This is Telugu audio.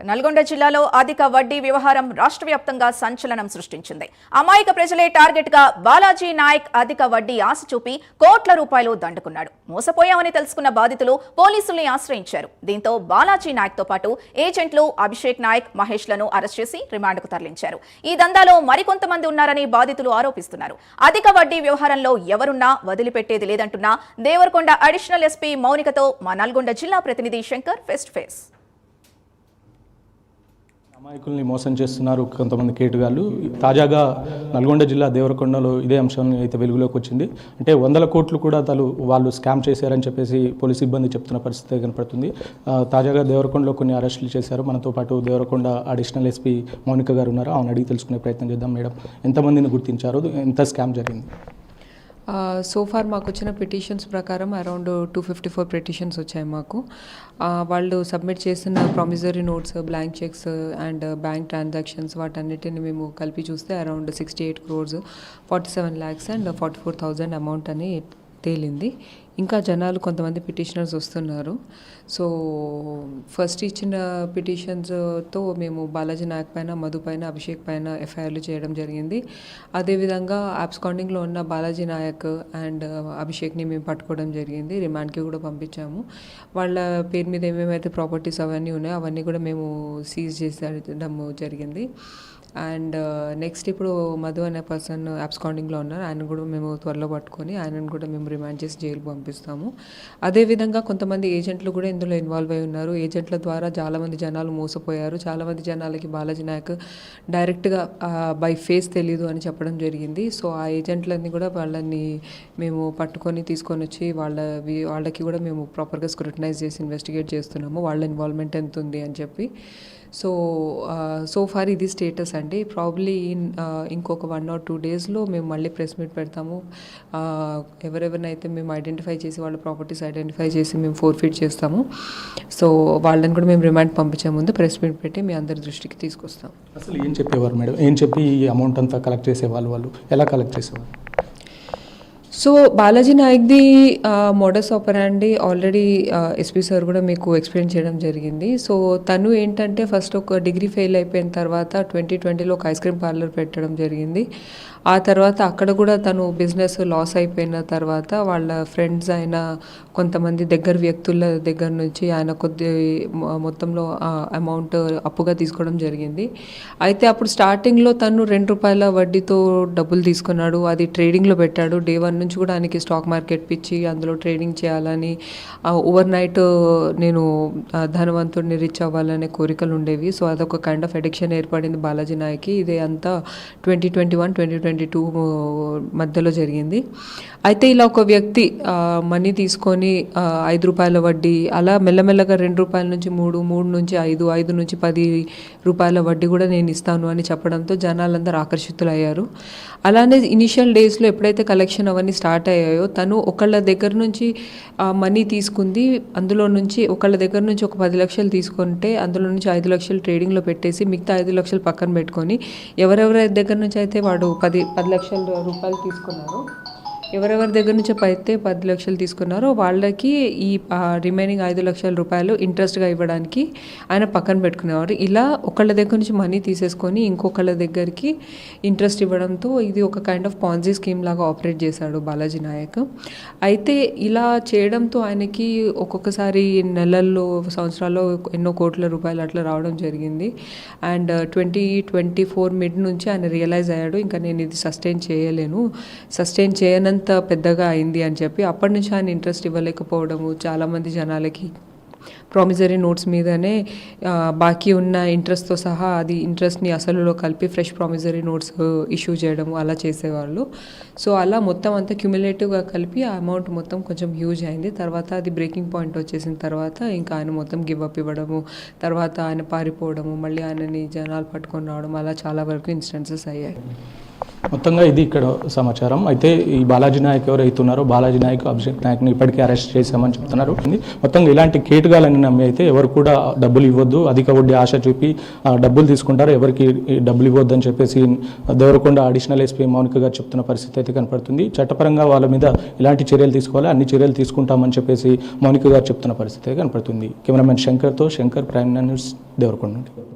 నల్గొండ జిల్లాలో అధిక వడ్డీ వ్యవహారం రాష్ట్ర వ్యాప్తంగా సంచలనం సృష్టించింది. అమాయక ప్రజలే టార్గెట్గా బాలాజీ నాయక్ అధిక వడ్డీ ఆశ చూపి కోట్ల రూపాయలు దండుకున్నాడు. మోసపోయామని తెలుసుకున్న బాధితులు పోలీసుల్ని ఆశ్రయించారు. దీంతో బాలాజీ నాయక్తో పాటు ఏజెంట్లు అభిషేక్ నాయక్ మహేష్లను అరెస్ట్ చేసి రిమాండ్కు తరలించారు. ఈ దందాలో మరికొంతమంది ఉన్నారని బాధితులు ఆరోపిస్తున్నారు. అధిక వడ్డీ వ్యవహారంలో ఎవరున్నా వదిలిపెట్టేది లేదంటున్న దేవరకొండ అడిషనల్ ఎస్పీ మౌనికతో మా నల్గొండ జిల్లా ప్రతినిధి శంకర్ ఫెస్ట్ ఫేస్. అమాయకుల్ని మోసం చేస్తున్నారు కొంతమంది కేటుగాళ్ళు. తాజాగా నల్గొండ జిల్లా దేవరకొండలో ఇదే అంశం అయితే వెలుగులోకి వచ్చింది. అంటే వందల కోట్లు కూడా తలు వాళ్ళు స్కామ్ చేశారని చెప్పేసి పోలీస్ సిబ్బంది చెప్తున్న పరిస్థితి కనపడుతుంది. తాజాగా దేవరకొండలో కొన్ని అరెస్టులు చేశారు. మనతో పాటు దేవరకొండ అడిషనల్ ఎస్పీ మౌనిక గారు ఉన్నారు. ఆమెను అడిగి తెలుసుకునే ప్రయత్నం చేద్దాం మేడం. ఎంతమందిని గుర్తించారు? ఎంత స్కామ్ జరిగింది? సో ఫార్ మాకు వచ్చిన పిటిషన్స్ ప్రకారం around two fifty four petitions వచ్చాయి మాకు. వాళ్ళు సబ్మిట్ చేసిన promissory notes blank cheques and bank transactions వాటన్నిటిని మేము కలిపి చూస్తే around sixty eight crores forty seven lakhs and forty four thousand amount అని తేలింది. ఇంకా జనాలు కొంతమంది పిటిషనర్స్ వస్తున్నారు. సో ఫస్ట్ ఇచ్చిన పిటిషన్స్తో మేము బాలాజీ నాయక్ పైన మధు పైన అభిషేక్ పైన ఎఫ్ఐఆర్లు చేయడం జరిగింది. అదేవిధంగా ఆబ్స్కాండింగ్లో ఉన్న బాలాజీ నాయక్ అండ్ అభిషేక్ని మేము పట్టుకోవడం జరిగింది. రిమాండ్కి కూడా పంపించాము. వాళ్ళ పేరు మీద ఏమేమైతే ప్రాపర్టీస్ అవన్నీ ఉన్నాయో అవన్నీ కూడా మేము సీజ్ చేసేయడం జరిగింది. అండ్ నెక్స్ట్ ఇప్పుడు మధు అనే పర్సన్ అబ్స్కాండింగ్లో ఉన్నారు. ఆయన కూడా మేము త్వరలో పట్టుకొని ఆయనను కూడా మేము రిమాండ్ చేసి జైలు పంపిస్తాము. అదేవిధంగా కొంతమంది ఏజెంట్లు కూడా ఇందులో ఇన్వాల్వ్ అయి ఉన్నారు. ఏజెంట్ల ద్వారా చాలామంది జనాలు మోసపోయారు. చాలామంది జనాలకి బాలాజీ నాయక్ డైరెక్ట్గా బై ఫేస్ తెలీదు అని చెప్పడం జరిగింది. సో ఆ ఏజెంట్లన్నీ కూడా వాళ్ళని మేము పట్టుకొని తీసుకొని వచ్చి వాళ్ళ వాళ్ళకి కూడా మేము ప్రాపర్గా స్క్రూటనైజ్ చేసి ఇన్వెస్టిగేట్ చేస్తున్నాము. వాళ్ళ ఇన్వాల్వ్మెంట్ ఎంత ఉంది అని చెప్పి. సో సో ఫార్ ఇది స్టేటస్ అండి. ప్రాబ్లీ uh, ఇంకొక వన్ ఆర్ టూ డేస్లో మేము మళ్ళీ ప్రెస్ మీట్ పెడతాము. Uh, ఎవరెవరినైతే మేము ఐడెంటిఫై చేసి వాళ్ళ ప్రాపర్టీస్ ఐడెంటిఫై చేసి మేము ఫోర్ ఫీట్ చేస్తాము. సో వాళ్ళని కూడా మేము రిమాండ్ పంపించే ముందు ప్రెస్ మీట్ పెట్టి మీ అందరి దృష్టికి తీసుకొస్తాం. అసలు ఏం చెప్పేవారు మేడం? ఏం చెప్పి ఈ అమౌంట్ అంతా కలెక్ట్ చేసేవాళ్ళు వాళ్ళు? ఎలా కలెక్ట్ చేసేవాళ్ళు? So Balaji నాయక్ది modus operandi already SP sir కూడా మీకు ఎక్స్ప్లెయిన్ చేయడం జరిగింది. సో తను ఏంటంటే ఫస్ట్ ఒక డిగ్రీ ఫెయిల్ అయిపోయిన తర్వాత ట్వంటీ ట్వంటీలో ఒక ఐస్ క్రీమ్ పార్లర్ పెట్టడం జరిగింది. ఆ తర్వాత అక్కడ కూడా తను బిజినెస్ లాస్ అయిపోయిన తర్వాత వాళ్ళ ఫ్రెండ్స్ అయిన కొంతమంది దగ్గర వ్యక్తుల దగ్గర నుంచి ఆయన కొద్ది మొత్తంలో అమౌంట్ అప్పుగా తీసుకోవడం జరిగింది. అయితే అప్పుడు స్టార్టింగ్లో తను రెండు రూపాయల వడ్డీతో డబ్బులు తీసుకున్నాడు. అది ట్రేడింగ్లో పెట్టాడు. డే వన్ నుంచి కూడా ఆయనకి స్టాక్ మార్కెట్ పిచ్చి అందులో ట్రేడింగ్ చేయాలని ఓవర్ నైట్ నేను ధనవంతుడిని రిచ్ అవ్వాలనే కోరికలు ఉండేవి. సో అదొక కైండ్ ఆఫ్ అడిక్షన్ ఏర్పడింది బాలాజీ నాయకి. ఇదే అంతా twenty twenty one twenty twenty twenty టూ మధ్యలో జరిగింది. అయితే ఇలా ఒక వ్యక్తి మనీ తీసుకొని ఐదు రూపాయల వడ్డీ అలా మెల్లమెల్లగా రెండు రూపాయల నుంచి మూడు మూడు నుంచి ఐదు ఐదు నుంచి పది రూపాయల వడ్డీ కూడా నేను ఇస్తాను అని చెప్పడంతో జనాలందరూ ఆకర్షితులయ్యారు. అలానే ఇనిషియల్ డేస్లో ఎప్పుడైతే కలెక్షన్ అవన్నీ స్టార్ట్ అయ్యాయో తను ఒకళ్ళ దగ్గర నుంచి మనీ తీసుకుంది. అందులో నుంచి ఒకళ్ళ దగ్గర నుంచి ఒక పది లక్షలు తీసుకుంటే అందులో నుంచి ఐదు లక్షలు ట్రేడింగ్లో పెట్టేసి మిగతా ఐదు లక్షలు పక్కన పెట్టుకొని ఎవరెవరి దగ్గర నుంచి అయితే వాడు పది పది లక్షల రూపాయలు తీసుకున్నారు. ఎవరెవరి దగ్గర నుంచి అయితే పది లక్షలు తీసుకున్నారో వాళ్ళకి ఈ రిమైనింగ్ ఐదు లక్షల రూపాయలు ఇంట్రెస్ట్గా ఇవ్వడానికి ఆయన పక్కన పెట్టుకునేవారు. ఇలా ఒకళ్ళ దగ్గర నుంచి మనీ తీసేసుకొని ఇంకొకళ్ళ దగ్గరికి ఇంట్రెస్ట్ ఇవ్వడంతో ఇది ఒక కైండ్ ఆఫ్ పాన్జీ స్కీమ్ లాగా ఆపరేట్ చేశాడు బాలాజీ నాయక్. అయితే ఇలా చేయడంతో ఆయనకి ఒక్కొక్కసారి నెలల్లో సంవత్సరాల్లో ఎన్నో కోట్ల రూపాయలు అట్లా రావడం జరిగింది. And twenty twenty four mid నుంచి ఆయన రియలైజ్ అయ్యాడు ఇంకా నేను ఇది సస్టైన్ చేయలేను. సస్టైన్ చేయనంత పెద్దగా అయింది అని చెప్పి అప్పటి నుంచి ఆయన ఇంట్రెస్ట్ ఇవ్వలేకపోవడము చాలామంది జనాలకి ప్రామిజరీ నోట్స్ మీదనే బాకీ ఉన్న ఇంట్రెస్ట్తో సహా అది ఇంట్రెస్ట్ని అసలులో కలిపి ఫ్రెష్ ప్రామిజరీ నోట్స్ ఇష్యూ చేయడము అలా చేసేవాళ్ళు. సో అలా మొత్తం అంతా క్యుములేటివ్గా కలిపి ఆ అమౌంట్ మొత్తం కొంచెం హ్యూజ్ అయింది. తర్వాత అది బ్రేకింగ్ పాయింట్ వచ్చేసిన తర్వాత ఇంకా ఆయన మొత్తం గివ్ అప్ ఇవ్వడము తర్వాత ఆయన పారిపోవడము మళ్ళీ ఆయనని జనాలు పట్టుకొని రావడం అలా చాలా వరకు ఇన్స్టెన్సెస్ అయ్యాయి. మొత్తంగా ఇది ఇక్కడ సమాచారం. అయితే ఈ బాలాజీ నాయక్ ఎవరైతే ఉన్నారో బాలాజీ నాయక్ అభిషేక్ నాయక్ని ఇప్పటికే అరెస్ట్ చేశామని చెప్తున్నారు. మొత్తంగా ఇలాంటి కేటుగాలని నమ్మి అయితే ఎవరు కూడా డబ్బులు ఇవ్వద్దు. అధిక వడ్డీ ఆశ చూపి డబ్బులు తీసుకుంటారు. ఎవరికి డబ్బులు ఇవ్వద్దు అని చెప్పేసి దేవరకొండ అడిషనల్ ఎస్పీ మౌనిక గారు చెప్తున్న పరిస్థితి అయితే కనపడుతుంది. చట్టపరంగా వాళ్ళ మీద ఇలాంటి చర్యలు తీసుకోవాలి? అన్ని చర్యలు తీసుకుంటామని చెప్పేసి మౌనిక గారు చెప్తున్న పరిస్థితి అయితే కనపడుతుంది. కెమెరామెన్ శంకర్తో శంకర్ ప్రైమ్ న్యూస్ దేవరకొండ